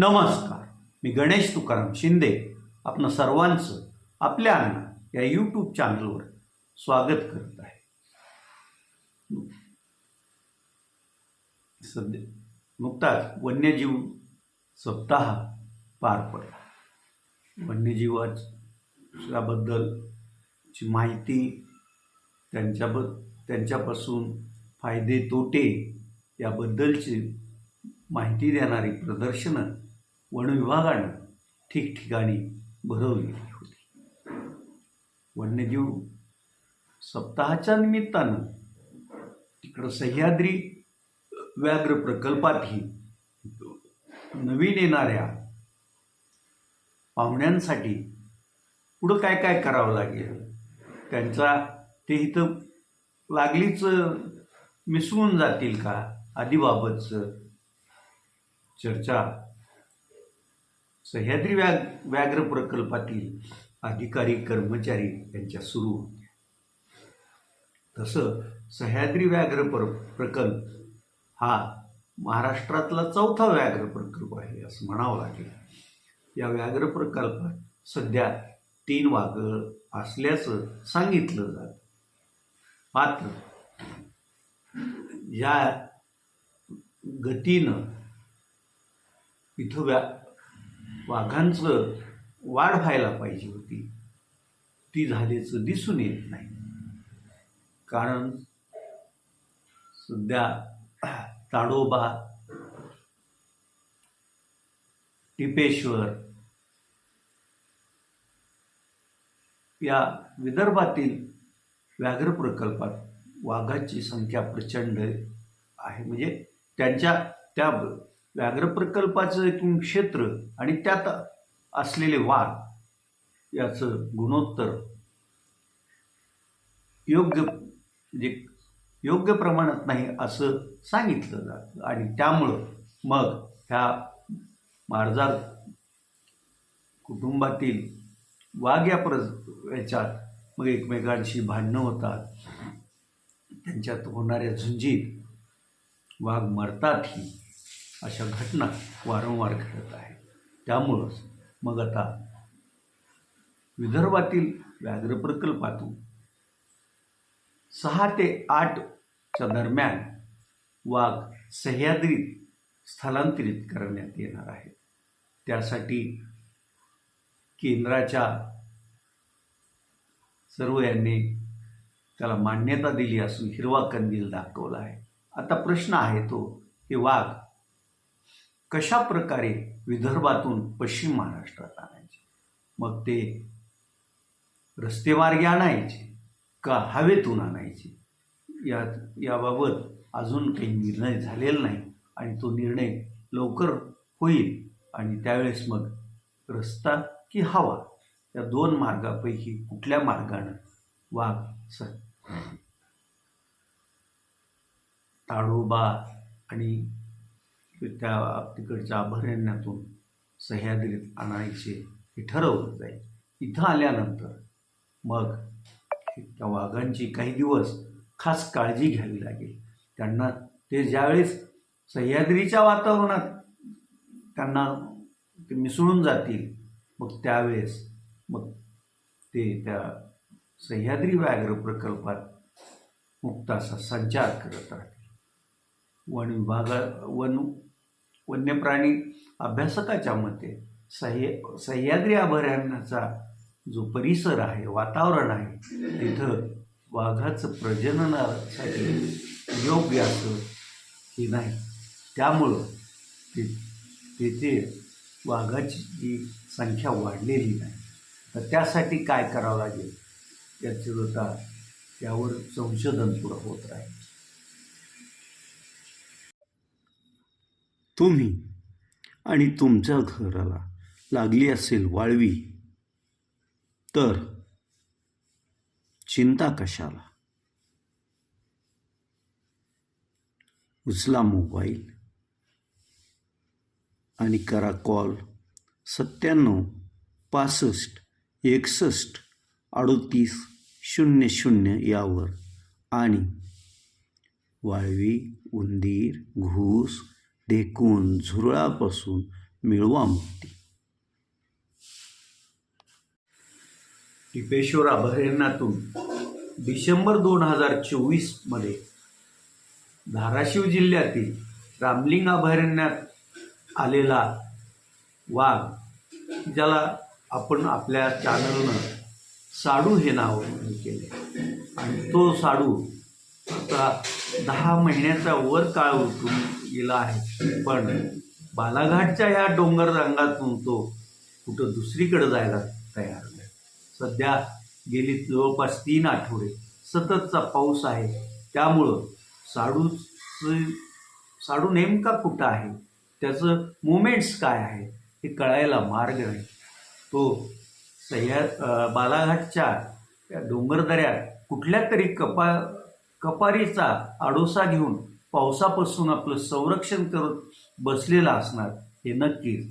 नमस्कार. मी गणेश तुकाराम शिंदे. आपण सर्वांचं आपल्या अण्णा या यूट्यूब चॅनलवर स्वागत करत आहे. सध्या नुकताच वन्यजीव सप्ताह पार पडला. वन्यजीवाच्याबद्दलची माहिती त्यांच्याब त्यांच्यापासून फायदे तोटे याबद्दलची माहिती देणारी प्रदर्शनं वनविभागानं ठिकठिकाणी भरवलेली होती. वन्यजीव सप्ताहाच्या निमित्तानं तिकडं सह्याद्री व्याघ्र प्रकल्पातही नवीन येणाऱ्या पाहुण्यांसाठी पुढं काय काय करावं लागेल? त्यांचा ते इथं लागलीच मिसळून जातील का? आधीबाबतचं चर्चा सह्याद्री व्याग व्याघ्र प्रकल्पातील अधिकारी कर्मचारी यांच्या सुरू होत्या तसं सह्याद्री व्याघ्र प्र प्रकल्प हा महाराष्ट्रातला चौथा व्याघ्र प्रकल्प आहे असं म्हणावं लागेल या व्याघ्र प्रकल्पात सध्या तीन वाघळ असल्याचं सांगितलं जातं मात्र या गतीनं इथं व्या वाघांचं वाढ व्हायला पाहिजे होती. ती झाल्याचं दिसून येत नाही. कारण सध्या ताडोबा टिपेश्वर या विदर्भातील व्याघ्र प्रकल्पात वाघाची संख्या प्रचंड आहे. म्हणजे त्यांच्या त्या व्याघ्र प्रकल्पाचं एकूण क्षेत्र आणि त्यात असलेले वाघ याचं गुणोत्तर योग्य म्हणजे योग्य प्रमाणात नाही असं सांगितलं जातं. आणि त्यामुळं मग ह्या मार्जार कुटुंबातील वाघ या प्र याच्यात मग एकमेकांशी भांडणं होतात. त्यांच्यात होणाऱ्या झुंजीत वाघ मरतात ही. अशा घटना वारंवार घडत आहे त्यामुळंच मग आता विदर्भातील व्याघ्र प्रकल्पातून सहा ते आठच्या दरम्यान वाघ सह्याद्रीत स्थलांतरित करण्यात येणार आहे त्यासाठी केंद्राच्या सर्व यांनी त्याला मान्यता दिली असून हिरवा कंदील दाखवला आहे. आता प्रश्न आहे तो हे वाघ कशा प्रकारे विदर्भातून पश्चिम महाराष्ट्रात आणायचे? मग ते रस्तेमार्गे आणायचे का हवेतून आणायचे? या याबाबत अजून काही निर्णय झालेला नाही आणि तो निर्णय लवकर होईल आणि त्यावेळेस मग रस्ता की हवा या दोन मार्गापैकी कुठल्या मार्गानं वाघ स ताडोबा आणि त्या तिकडच्या अभयारण्यातून सह्याद्रीत आणायचे हे ठरवलं जाईल इथं आल्यानंतर मग त्या वाघांची काही दिवस खास काळजी घ्यावी लागेल. त्यांना ते ज्यावेळेस सह्याद्रीच्या वातावरणात त्यांना ते मिसळून जातील मग त्यावेळेस मग ते त्या सह्याद्री व्याघ्र प्रकल्पात मुक्त असा संचार करत राहतील. वन विभागा वन वन्यप्राणी अभ्यासकाच्या मते सह्य सह्याद्री अभयारण्याचा जो परिसर आहे वातावरण आहे तिथं वाघाचं प्रजननासाठी योग्य असं हे नाही. त्यामुळं ते तेथे वाघाची जी संख्या वाढलेली नाही. तर त्यासाठी काय करावं लागेल? याचं आता त्यावर संशोधन पुढं होत राहील. तुम्ही आणि तुमच्या घराला लागली असेल वाळवी तर चिंता कशाला? उचला मोबाईल आणि करा कॉल सत्त्याण्णव पासष्ट एकसष्ट अडोतीस शून्य शून्य यावर आणि वाळवी उंदीर घूस ढेकून झुरळापासून मिळवा मुक्ती टिपेश्वर अभयारण्यातून डिसेंबर दोन हजार चोवीसमध्ये धाराशिव जिल्ह्यातील रामलिंग अभयारण्यात आलेला वाघ ज्याला आपण आपल्या चॅनलनं साडू हे नाव केले. आणि तो साडू दहा महिन्याचा वर काळ उठून गेला आहे. पण बालाघाटच्या या डोंगर रंगातून तो कुठं दुसरीकडे जायला तयार नाही. सध्या गेली जवळपास तीन आठवडे. सततचा पाऊस आहे. त्यामुळं साडूच साडू नेमका कुठं आहे? त्याचं मुमेंट्स काय आहे? हे कळायला मार्ग नाही. तो सह्या बालाघाटच्या त्या डोंगरदऱ्यात कुठल्या तरी कपा कपारीचा आडोसा घेऊन पावसापासून आपलं संरक्षण करत बसलेला असणार हे नक्कीच.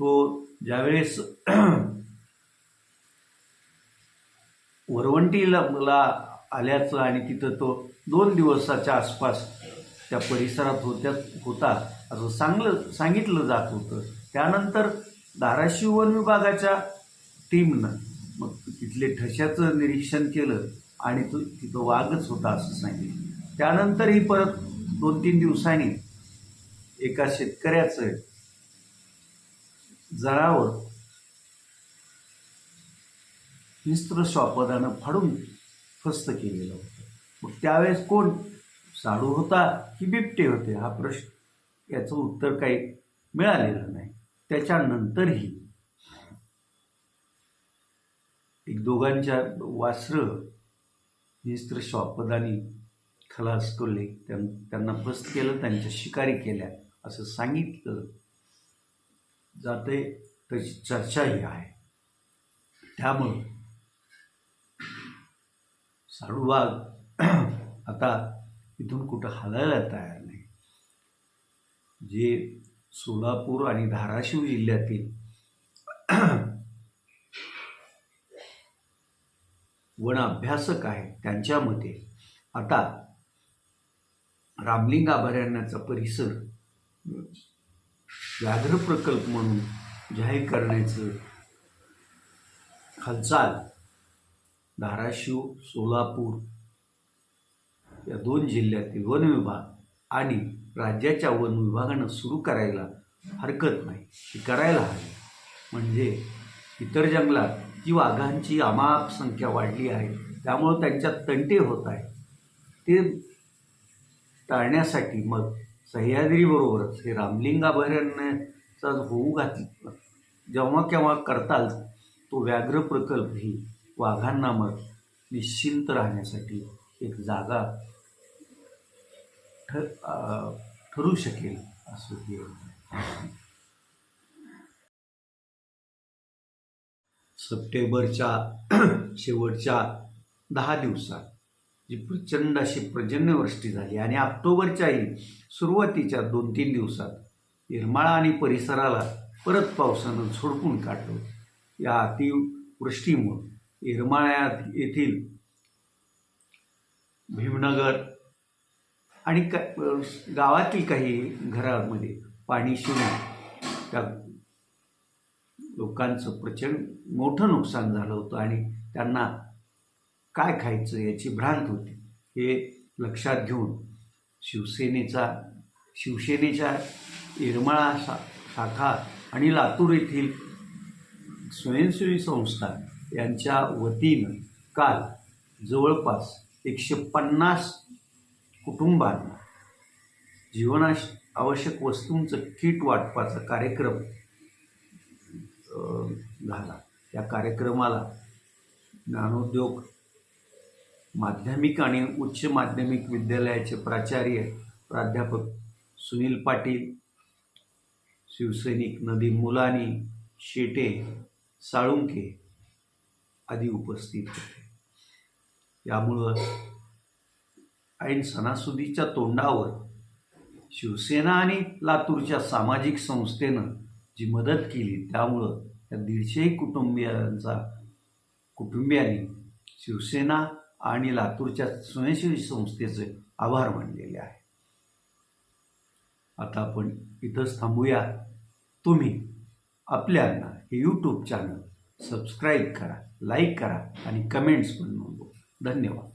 तो ज्यावेळेस वरवंटीला मला आल्याचं आणि तिथं तो दोन दिवसाच्या आसपास त्या परिसरात होत्या होता असं सांगलं सांगितलं जात होतं. त्यानंतर धाराशिव वन विभागाच्या टीमनं मग तिथले ठशाचं निरीक्षण केलं. आणि तो तिथं वाघच होता असं सांगितलं. त्यानंतरही परत दोन तीन दिवसांनी एका शेतकऱ्याचं जळावर हिस्त्र स्वापदानं फाडून फस्त केलेलं होतं. मग त्यावेळेस कोण? साडू होता की बिबटे होते? हा प्रश्न याचं उत्तर काही मिळालेलं नाही. त्याच्यानंतरही एक दोघांच्या वासरं हिस्त्र स्वापदानी खलास कोल्हे त्यां त्यांना फस्त केलं त्यांच्या शिकारी केल्या असं सांगितलं. जाते त्याची चर्चाही आहे. त्यामुळं साडूबाग आता इथून कुठं हलायला तयार नाही. जे सोलापूर आणि धाराशिव जिल्ह्यातील वन अभ्यासक आहेत त्यांच्या मते. आता रामलिंग अभयारण्याचा परिसर व्याघ्र प्रकल्प म्हणून जाहीर करण्याचं हालचाल धाराशिव सोलापूर या दोन जिल्ह्यातील वन विभाग आणि राज्याच्या वन विभागानं सुरू करायला हरकत नाही. ती करायला हवी. म्हणजे इतर जंगलात जी वाघांची अमाप संख्या वाढली आहे त्यामुळं त्यांच्यात तंटे होत आहे ते टाळण्यासाठी मग सह्याद्रीबरोबरच हे रामलिंग अभयारण्याचा होऊ घातली. जेव्हा केव्हा करताल तो व्याघ्र प्रकल्प ही वाघांना मग निश्चिंत राहण्यासाठी एक जागा ठ ठरू शकेल असं हे सप्टेंबरच्या शेवटच्या दहा दिवसात जी प्रचंड अशी पर्जन्यवृष्टी झाली आणि ऑक्टोबरच्याही सुरुवातीच्या दोन तीन दिवसात येरमाळा आणि परिसराला परत पावसानं झोडपून काढलं या अतिवृष्टीमुळं येरमाळ्यात येथील भीमनगर आणि क गावातील काही घरामध्ये पाणी शिरून त्या लोकांचं प्रचंड मोठं नुकसान झालं होतं आणि त्यांना काय खायचं याची भ्रांत होती. हे लक्षात घेऊन शिवसेनेचा शिवसेनेच्या येरमाळा शा शाखा आणि लातूर येथील स्वयंसेवी संस्था यांच्या वतीनं काल जवळपास एकशे पन्नास कुटुंबांना जीवनाश आवश्यक वस्तूंचं किट वाटपाचा कार्यक्रम झाला. या कार्यक्रमाला ज्ञानोद्योग माध्यमिक आणि उच्च माध्यमिक विद्यालयाचे प्राचार्य प्राध्यापक सुनील पाटील शिवसैनिक नदी मुलानी शेटे साळुंके आदी उपस्थित होते. यामुळं ऐन सणासुदीच्या तोंडावर शिवसेना आणि लातूरच्या सामाजिक संस्थेनं जी मदत केली त्यामुळं त्या दीडशेही कुटुंबियांचा कुटुंबियांनी शिवसेना आणि लातूरच्या स्वयंसेवी संस्थेचे आभार मानलेले आहे. आता आपण इथंच थांबूया. तुम्ही आपल्याला हे यूट्यूब चॅनल सबस्क्राईब करा लाईक करा आणि कमेंट्स पण नोंदवा. धन्यवाद.